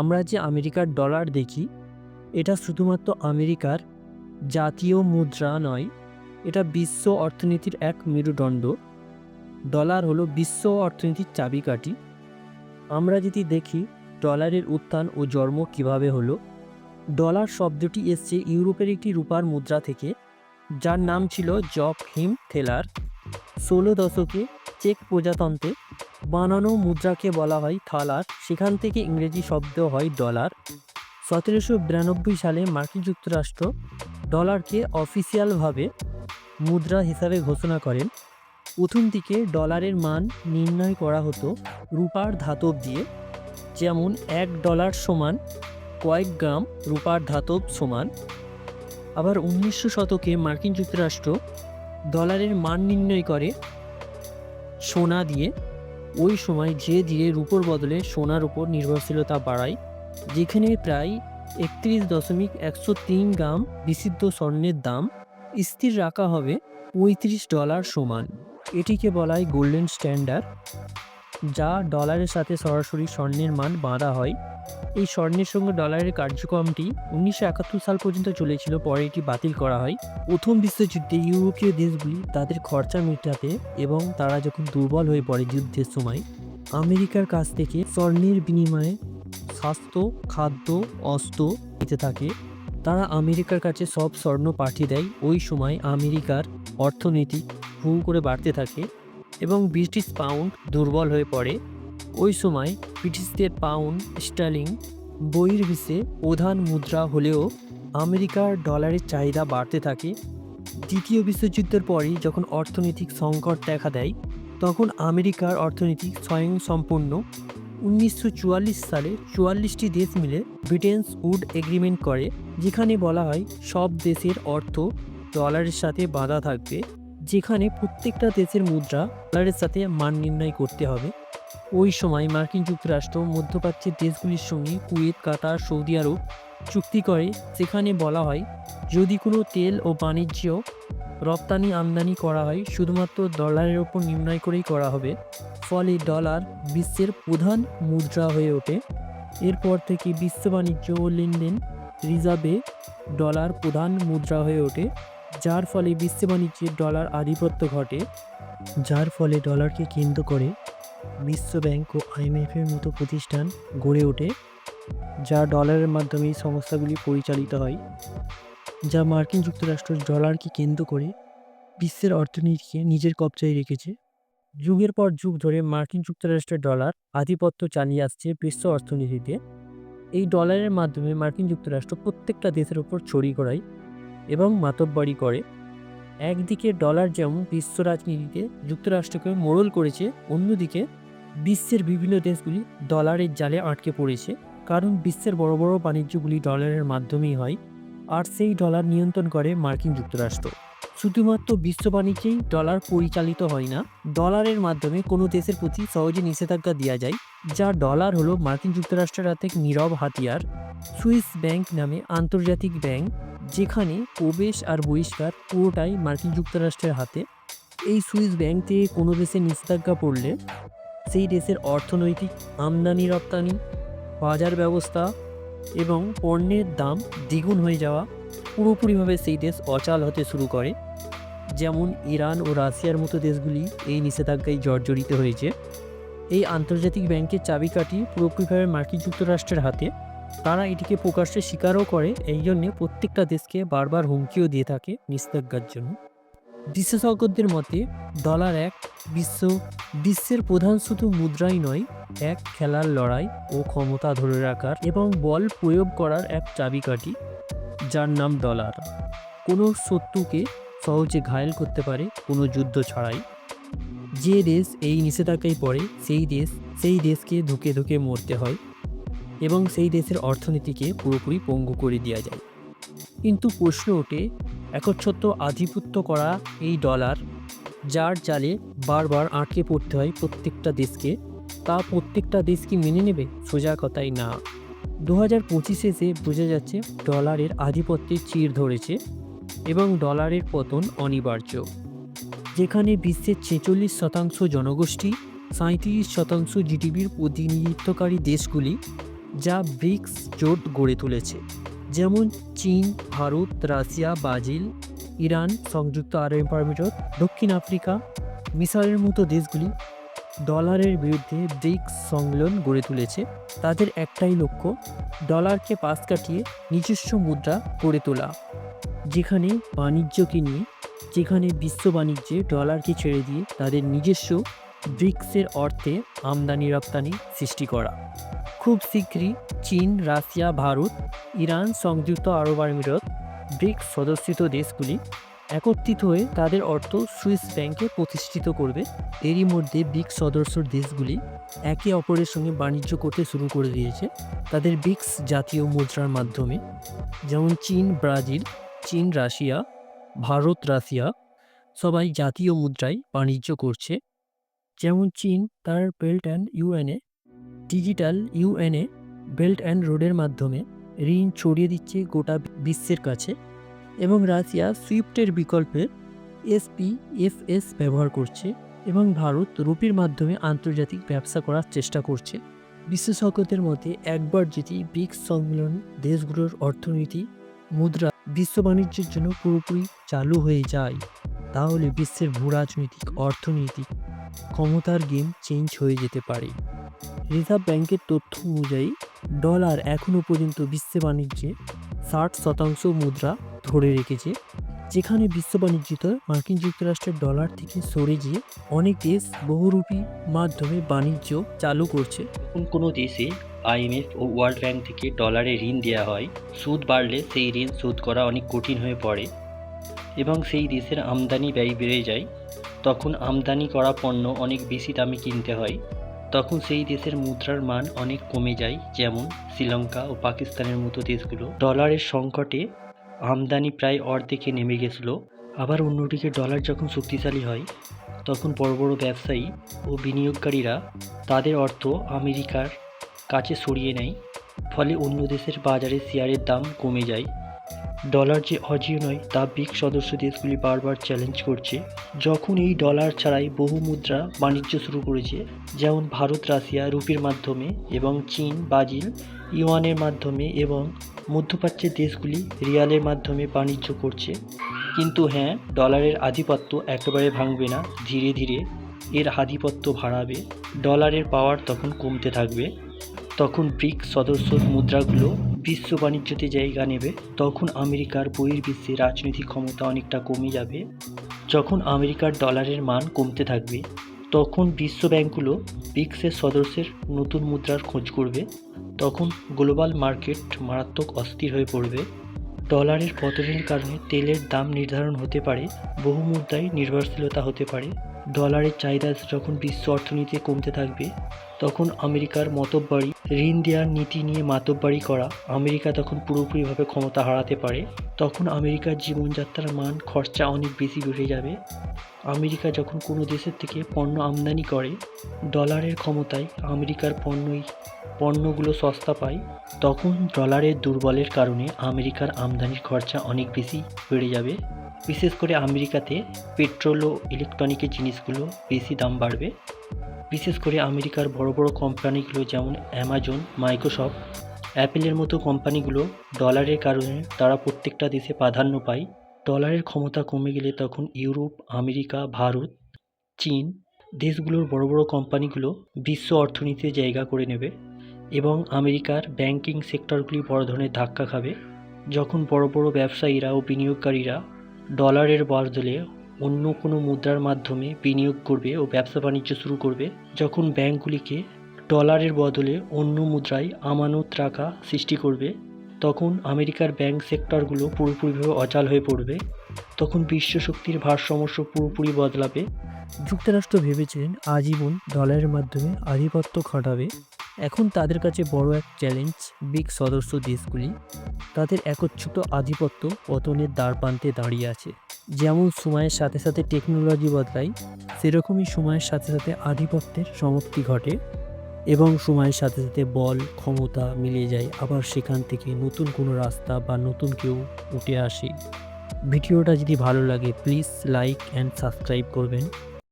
আমরা যে আমেরিকার ডলার দেখি, এটা শুধুমাত্র আমেরিকার জাতীয় মুদ্রা নয়, এটা বিশ্ব অর্থনীতির এক মেরুদণ্ড। ডলার হলো বিশ্ব অর্থনীতির চাবিকাঠি। আমরা যদি দেখি ডলারের উত্থান ও জন্ম কীভাবে হলো, ডলার শব্দটি এসছে ইউরোপের একটি রূপার মুদ্রা থেকে, যার নাম ছিল জব হিম থেলার। ষোলো দশকে চেক প্রজাতন্ত্রে বানানো মুদ্রাকে বলা হয় থালার, সেখান থেকে ইংরেজি শব্দ হয় ডলার। সতেরোশো বিরানব্বই সালে মার্কিন যুক্তরাষ্ট্র ডলারকে অফিসিয়ালভাবে মুদ্রা হিসাবে ঘোষণা করেন। প্রথম দিকে ডলারের মান নির্ণয় করা হতো রূপার ধাতব দিয়ে, যেমন এক ডলার সমান কয়েক গ্রাম রূপার ধাতব সমান। আবার উনিশশো শতকে মার্কিন যুক্তরাষ্ট্র ডলারের মান নির্ণয় করে সোনা দিয়ে ওই সময় যে ধীরে রূপোর বদলে সোনার উপর নির্ভরশীলতা বাড়ায়, যেখানে প্রায় একত্রিশ দশমিক একশো তিন গ্রাম বিশুদ্ধ স্বর্ণের দাম স্থির রাখা হবে পঁয়ত্রিশ ডলার সমান। এটিকে বলা হয় গোল্ডেন স্ট্যান্ডার্ড। যা ডলারের সাথে সরাসরি স্বর্ণের মান বাঁধা হয়। এই স্বর্ণের সঙ্গে ডলারের কার্যক্রমটি উনিশশো একাত্তর সাল পর্যন্ত চলেছিল, পরে এটি বাতিল করা হয়। প্রথম বিশ্বযুদ্ধে ইউরোপীয় দেশগুলি তাদের খরচা মেটাতে এবং তারা যখন দুর্বল হয়ে পড়ে যুদ্ধের সময়, আমেরিকার কাছ থেকে স্বর্ণের বিনিময়ে স্বাস্থ্য, খাদ্য, অস্ত্র দিতে থাকে। তারা আমেরিকার কাছে সব স্বর্ণ পাঠিয়ে দেয়। ওই সময় আমেরিকার অর্থনীতি হু করে বাড়তে থাকে। এবং ব্রিটিশ পাউন্ড দুর্বল হয়ে পড়ে। ওই সময় ব্রিটিশদের পাউন্ড স্টার্লিং বহির্বিশ্বে প্রধান মুদ্রা হলেও আমেরিকার ডলারের চাহিদা বাড়তে থাকে। দ্বিতীয় বিশ্বযুদ্ধের পরই যখন অর্থনৈতিক সংকট দেখা দেয়, তখন আমেরিকার অর্থনীতি স্বয়ংসম্পূর্ণ। উনিশশো সালে চুয়াল্লিশটি দেশ মিলে ব্রিটেন্স উড এগ্রিমেন্ট করে, যেখানে বলা হয় সব দেশের অর্থ ডলারের সাথে বাঁধা থাকবে। যেখানে প্রত্যেকটা দেশের মুদ্রা ডলারের সাথে মান নির্ণয় করতে হবে। ওই সময় মার্কিন যুক্তরাষ্ট্র, মধ্যপ্রাচ্যের দেশগুলির সঙ্গে কুয়েত, কাতার, সৌদি আরব চুক্তি করে সেখানে বলা হয়, যদি কোনো তেল ও বাণিজ্য রপ্তানি আমদানি করা হয়, শুধুমাত্র ডলারের ওপর নির্ণয় করেই করা হবে। ফলে ডলার বিশ্বের প্রধান মুদ্রা হয়ে ওঠে। এরপর থেকে বিশ্ব বাণিজ্য ও লেনদেন রিজার্ভে ডলার প্রধান মুদ্রা হয়ে ওঠে। যার ফলে বিশ্ব বাণিজ্যে ডলার আধিপত্য ঘটে। যার ফলে ডলারকে কেন্দ্র করে বিশ্ব ব্যাংক ও আইএমএফের মতো প্রতিষ্ঠান গড়ে ওঠে, যা ডলারের মাধ্যমে সংস্থাগুলি পরিচালিত হয়, যা মার্কিন যুক্তরাষ্ট্র ডলারকে কেন্দ্র করে বিশ্বের অর্থনীতিকে নিজের কবজায় রেখেছে। যুগের পর যুগ ধরে মার্কিন যুক্তরাষ্ট্রের ডলার আধিপত্য চালিয়ে আসছে বিশ্ব অর্থনীতিতে। এই ডলারের মাধ্যমে মার্কিন যুক্তরাষ্ট্র প্রত্যেকটা দেশের ওপর ছড়ি করায় এবং মাতব্বরি করে। একদিকে ডলার যেমন বিশ্ব রাজনীতিতে যুক্তরাষ্ট্রকে মোড়ল করেছে, অন্যদিকে বিশ্বের বিভিন্ন দেশগুলি ডলারের জালে আটকে পড়েছে। কারণ বিশ্বের বড় বড় বাণিজ্যগুলি ডলারের মাধ্যমেই হয়, আর সেই ডলার নিয়ন্ত্রণ করে মার্কিন যুক্তরাষ্ট্র। শুধুমাত্র বিশ্ব বাণিজ্যেই ডলার পরিচালিত হয় না, ডলারের মাধ্যমে কোনো দেশের প্রতি সহজে নিষেধাজ্ঞা দেওয়া যায়, যা ডলার হলো মার্কিন যুক্তরাষ্ট্রের হাতে নীরব হাতিয়ার। সুইস ব্যাংক নামে আন্তর্জাতিক ব্যাংক যেখানে প্রবেশ আর বহিষ্কার পুরোটাই মার্কিন যুক্তরাষ্ট্রের হাতে। এই সুইস ব্যাংক থেকে কোনো দেশে নিষেধাজ্ঞা পড়লে সেই দেশের অর্থনৈতিক আমদানি, রপ্তানি, বাজার ব্যবস্থা এবং পণ্যের দাম দ্বিগুণ হয়ে যাওয়া পুরোপুরিভাবে সেই দেশ অচাল হতে শুরু করে। যেমন ইরান ও রাশিয়ার মতো দেশগুলি এই নিষেধাজ্ঞায় জর্জরিত হয়েছে। এই আন্তর্জাতিক ব্যাংকের চাবিকাঠি পুরোপুরিভাবে মার্কিন যুক্তরাষ্ট্রের হাতে। তারা এটিকে প্রকাশ্যে স্বীকারও করে, এই জন্যে প্রত্যেকটা দেশকে বারবার হুমকিও দিয়ে থাকে নিষেধাজ্ঞার জন্য। বিশেষজ্ঞদের মতে ডলার এক বিশ্ব, বিশ্বের প্রধান শুধু মুদ্রাই নয়, এক খেলার লড়াই ও ক্ষমতা ধরে রাখার এবং বল প্রয়োগ করার এক চাবিকাঠি, যার নাম ডলার কোনো শত্রুকে সহজে ঘায়েল করতে পারে কোনো যুদ্ধ ছাড়াই। যে দেশ এই নিষেধাজ্ঞায় পড়ে, সেই দেশ, সেই দেশকে ধুকে ধুকে মরতে হয়। এবং সেই দেশের অর্থনীতিকে পুরোপুরি পঙ্গু করে দেওয়া যায়। কিন্তু প্রশ্ন ওঠে, একচ্ছত্র আধিপত্য করা এই ডলার, যার জালে বারবার আটকে পড়তে হয় প্রত্যেকটা দেশকে, তা প্রত্যেকটা দেশ কি মেনে নেবে? সোজা কথাই না। দু হাজার পঁচিশে এসে বোঝা যাচ্ছে, ডলারের আধিপত্যে চির ধরেছে এবং ডলারের পতন অনিবার্য। যেখানে বিশ্বের ছেচল্লিশ শতাংশ জনগোষ্ঠী সাঁত্রিশ শতাংশ জিডিপির প্রতিনিধিত্বকারী দেশগুলি যা ব্রিক্স জোট গড়ে তুলেছে, যেমন চীন, ভারত, রাশিয়া, ব্রাজিল, ইরান সংযুক্ত আরব আমিরাত দক্ষিণ আফ্রিকা মিশরের মতো দেশগুলি ডলারের বিরুদ্ধে ব্রিক্স সংমেলন গড়ে তুলেছে। তাদের একটাই লক্ষ্য, ডলারকে পাশ কাটিয়ে নিজস্ব মুদ্রা গড়ে তোলা, যেখানে বাণিজ্যকে নিয়ে, যেখানে বিশ্ব বাণিজ্যে ডলারকে ছেড়ে দিয়ে তাদের নিজস্ব ব্রিক্সের অর্থে আমদানি রপ্তানি সৃষ্টি করা। খুব শীঘ্রই চীন, রাশিয়া, ভারত, ইরান, সংযুক্ত আরব আমিরাত, ব্রিক্স সদস্যিত দেশগুলি একত্রিত হয়ে তাদের অর্থ সুইস ব্যাংকে প্রতিষ্ঠিত করবে। এরই মধ্যে ব্রিক্স সদস্য দেশগুলি একে অপরের সঙ্গে বাণিজ্য করতে শুরু করে দিয়েছে। তাদের ব্রিক্স জাতীয় মুদ্রার মাধ্যমে যেমন চীন, ব্রাজিল, চীন, রাশিয়া, ভারত, রাশিয়া সবাই জাতীয় মুদ্রায় বাণিজ্য করছে। যেমন চীন, তার বেল্ট অ্যান্ড ইউএনএ, ডিজিটাল ইউএনএ, বেল্ট অ্যান্ড রোডের মাধ্যমে ঋণ ছড়িয়ে দিচ্ছে গোটা বিশ্বের কাছে এবং রাশিয়া সুইফটের বিকল্পে এসপিএফএস ব্যবহার করছে এবং ভারত রুপির মাধ্যমে আন্তর্জাতিক ব্যবসা করার চেষ্টা করছে। বিশেষজ্ঞদের মতে, একবার যদি ব্রিক্স সম্মেলন দেশগুলোর অর্থনীতি, মুদ্রা বিশ্ব বাণিজ্যের জন্য পুরোপুরি চালু হয়ে যায়, তাহলে বিশ্বের ভূ রাজনৈতিক অর্থনৈতিক ক্ষমতার গেম চেঞ্জ হয়ে যেতে পারে। রিজার্ভ ব্যাংকের তথ্য অনুযায়ী, ডলার এখনও পর্যন্ত বিশ্ব বাণিজ্যে ষাট শতাংশ মুদ্রা ধরে রেখেছে, যেখানে বিশ্ব বাণিজ্যিত মার্কিন যুক্তরাষ্ট্রের ডলার থেকে সরে গিয়ে অনেক দেশ বহুরূপী মাধ্যমে বাণিজ্য চালু করছে। যখন কোনো দেশে আইএমএফ ও ওয়ার্ল্ড ব্যাংক থেকে ডলারে ঋণ দেওয়া হয়, সুদ বাড়লে সেই ঋণ শোধ করা অনেক কঠিন হয়ে পড়ে এবং সেই দেশের আমদানি ব্যয় বেড়ে যায়। তখন আমদানি করা পণ্য অনেক বেশি দামে কিনতে হয়। তখন সেই দেশের মুদ্রার মান অনেক কমে যায়, যেমন শ্রীলঙ্কা ও পাকিস্তানের মতো দেশগুলো। ডলারের সংকটে আমদানি প্রায় অর্ধেকে নেমে গেছিল। আবার অন্যদিকে ডলার যখন শক্তিশালী হয়, তখন বড় বড় ব্যবসায়ী ও বিনিয়োগকারীরা তাদের অর্থ আমেরিকার কাছে সরিয়ে নেয়, ফলে অন্য দেশের বাজারে শেয়ারের দাম কমে যায়। ডলার যে অজীয় নয় তা ব্রিক্স সদস্য দেশগুলি বারবার চ্যালেঞ্জ করছে। যখন এই ডলার ছাড়াই বহু মুদ্রা বাণিজ্য শুরু করেছে, যেমন ভারত, রাশিয়া, রুপির মাধ্যমে এবং চীন, ব্রাজিল, ইউয়ানের মাধ্যমে এবং মধ্যপ্রাচ্যের দেশগুলি রিয়ালের মাধ্যমে বাণিজ্য করছে। কিন্তু হ্যাঁ ডলারের আধিপত্য একেবারে ভাঙবে না, ধীরে ধীরে এর আধিপত্য বাড়াবে, ডলারের পাওয়ার তখন কমতে থাকবে। তখন ব্রিক্স সদস্য মুদ্রাগুলো বিশ্ব বাণিজ্যতে জায়গা নেবে, তখন আমেরিকার বহির্বিশ্বে রাজনৈতিক ক্ষমতা অনেকটা কমে যাবে। যখন আমেরিকার ডলারের মান কমতে থাকবে, তখন বিশ্ব ব্যাংকগুলো ব্রিক্সের সদস্যের নতুন মুদ্রার খোঁজ করবে। তখন গ্লোবাল মার্কেট মারাত্মক অস্থির হয়ে পড়বে। ডলারের পতনের কারণে তেলের দাম নির্ধারণ হতে পারে, বহু মুদ্রায় নির্ভরশীলতা হতে পারে। ডলারের চাহিদা যখন বিশ্ব অর্থনীতি কমতে থাকবে, তখন আমেরিকার মতবাড়ি ঋণ দেওয়ার নীতি নিয়ে মাতব্বাড়ি করা আমেরিকা তখন পুরোপুরিভাবে ক্ষমতা হারাতে পারে, তখন আমেরিকার জীবনযাত্রার মান, খরচা অনেক বেশি বেড়ে যাবে। আমেরিকা যখন কোনো দেশের থেকে পণ্য আমদানি করে, ডলারের ক্ষমতায় আমেরিকার পণ্যই, পণ্যগুলো সস্তা পায়, তখন ডলারের দুর্বলের কারণে আমেরিকার আমদানির খরচা অনেক বেশি বেড়ে যাবে। বিশেষ করে আমেরিকাতে পেট্রোল ও ইলেকট্রনিকের জিনিসগুলো বেশি দাম বাড়বে। বিশেষ করে আমেরিকার বড় বড় কোম্পানিগুলো যেমন অ্যামাজন, মাইক্রোসফট, অ্যাপেলের মতো কোম্পানিগুলো ডলারের কারণে তারা প্রত্যেকটা দেশে প্রাধান্য পায়। ডলারের ক্ষমতা কমে গেলে তখন ইউরোপ, আমেরিকা, ভারত, চীন দেশগুলোর বড় বড় কোম্পানিগুলো বিশ্ব অর্থনীতিতে জায়গা করে নেবে এবং আমেরিকার ব্যাংকিং সেক্টরগুলি বড় ধরনের ধাক্কা খাবে। যখন বড় বড় ব্যবসায়ীরা ও বিনিয়োগকারীরা ডলারের বদলে অন্য কোনো মুদ্রার মাধ্যমে বিনিয়োগ করবে ও ব্যবসা বাণিজ্য শুরু করবে, যখন ব্যাংকগুলিকে ডলারের বদলে অন্য মুদ্রায় আমানত রাখা সৃষ্টি করবে। তখন আমেরিকার ব্যাংক সেক্টরগুলো পুরোপুরিভাবে অচাল হয়ে পড়বে, তখন বিশ্ব শক্তির ভারসাম্য পুরোপুরি বদলাবে। যুক্তরাষ্ট্র ভেবেছিলেন আজীবন ডলারের মাধ্যমে আধিপত্য খাটাবে। এখন তাদের কাছে বড় এক চ্যালেঞ্জ বিগ সদস্য দেশগুলি, তাদের একচ্ছুত আধিপত্য পতনের দ্বারপ্রান্তে দাঁড়িয়ে আছে। যেমন সময়ের সাথে সাথে টেকনোলজি বদলায়, সেরকমই সময়ের সাথে সাথে আধিপত্যের সমাপ্তি ঘটে। এবং সময়ের সাথে সাথে বল, ক্ষমতা মিলিয়ে যায়। আবার সেখান থেকে নতুন কোনো রাস্তা বা নতুন কেউ উঠে আসে। ভিডিওটা যদি ভালো লাগে প্লিজ লাইক অ্যান্ড সাবস্ক্রাইব করবেন।